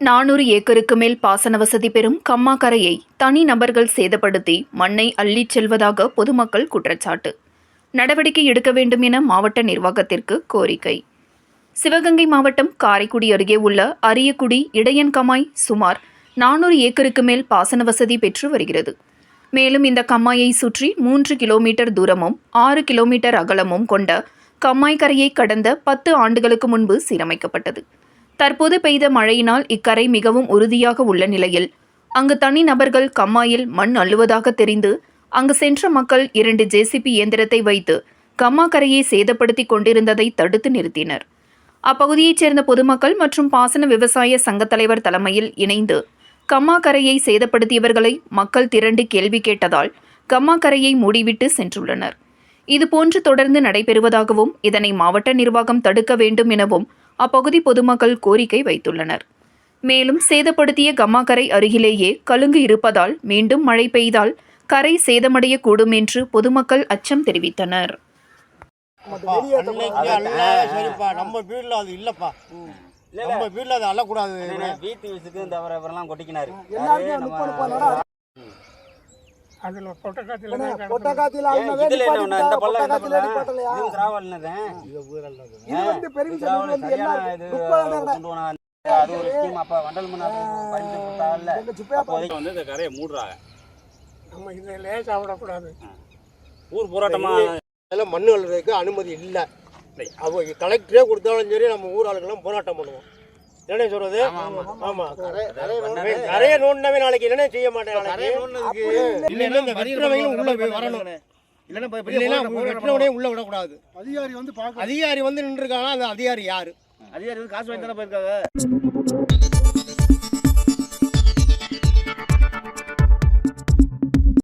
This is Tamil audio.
நானூறு ஏக்கருக்கு மேல் பாசன வசதி பெறும் கம்மா கரையை தனி நபர்கள் சேதப்படுத்தி மண்ணை அள்ளிச் செல்வதாக பொதுமக்கள் குற்றச்சாட்டு. நடவடிக்கை எடுக்க வேண்டும் என மாவட்ட நிர்வாகத்திற்கு கோரிக்கை. சிவகங்கை மாவட்டம் காரைக்குடி அருகே உள்ள அரியக்குடி இடையன்கமாய் சுமார் நானூறு ஏக்கருக்கு மேல் பாசன வசதி பெற்று வருகிறது. மேலும் இந்த கம்மாயை சுற்றி மூன்று கிலோமீட்டர் தூரமும் ஆறு கிலோமீட்டர் அகலமும் கொண்ட கம்மாய்கரையை கடந்த பத்து ஆண்டுகளுக்கு முன்பு சீரமைக்கப்பட்டது. தற்போது பெய்த மழையினால் இக்கரை மிகவும் உறுதியாக உள்ள நிலையில். அங்கு தனி நபர்கள் கம்மாயில் மண் அள்ளுவதாக தெரிந்து அங்கு சென்ற மக்கள் இரண்டு ஜேசிபி இயந்திரத்தை வைத்து கம்மா கரையை சேதப்படுத்தி கொண்டிருந்ததை தடுத்து நிறுத்தினர். அப்பகுதியைச் சேர்ந்த பொதுமக்கள் மற்றும் பாசன விவசாய சங்கத் தலைவர் தலைமையில் இணைந்து கம்மா கரையை சேதப்படுத்தியவர்களை மக்கள் திரண்டு கேள்வி கேட்டதால் கம்மா கரையை மூடிவிட்டு சென்றுள்ளனர். இதுபோன்று தொடர்ந்து நடைபெறுவதாகவும் இதனை மாவட்ட நிர்வாகம் தடுக்க வேண்டும் எனவும் அப்பகுதி பொதுமக்கள் கோரிக்கை வைத்துள்ளனர். மேலும் சேதப்படுத்திய கம்மாக்கரை அருகிலேயே கலுங்கு இருப்பதால் மீண்டும் மழை பெய்தால் கரை சேதமடையக்கூடும் என்று பொதுமக்கள் அச்சம் தெரிவித்தனர். நம்ம அது இல்லப்பா. நம்ம அது அள்ளக்கூடாது வீட்டு இந்த அவரெல்லாம் கொட்டிக்கினாரு. அதுல பொட்டக்காத்தில பொட்டக்காத்தில? இந்த பள்ளம் இது. வந்து கிராவல் வந்து போனா அது ஒரு ஸ்கீம் அப்ப வண்டல் மண் சுப்பையா அப்போதைக்கு வந்து இந்த கரையை மூடுறாங்க. நம்ம இதை லேசா விடக்கூடாது. ஊர் போராட்டமா? அதெல்லாம் மண்ணு அள்ளுறதுக்கு அனுமதி இல்லை. அவங்க கலெக்டரே கொடுத்தாலும் சரி நம்ம ஊர் ஆளுங்கெல்லாம் போராட்டம் பண்ணுவோம். என்ன சொல்றது? ஆமா கரையை நோண்டினவே நாளைக்கு. என்னென்ன செய்ய மாட்டேன் உள்ள வரணும். இல்லைன்னா வெற்றவனையும் உள்ள விடக்கூடாது. அதிகாரி வந்து அதிகாரி வந்து நின்றுருக்காங்கன்னா அந்த அதிகாரி யாரு? அதிகாரி வந்து காசு வாங்கி தானே போயிருக்காங்க.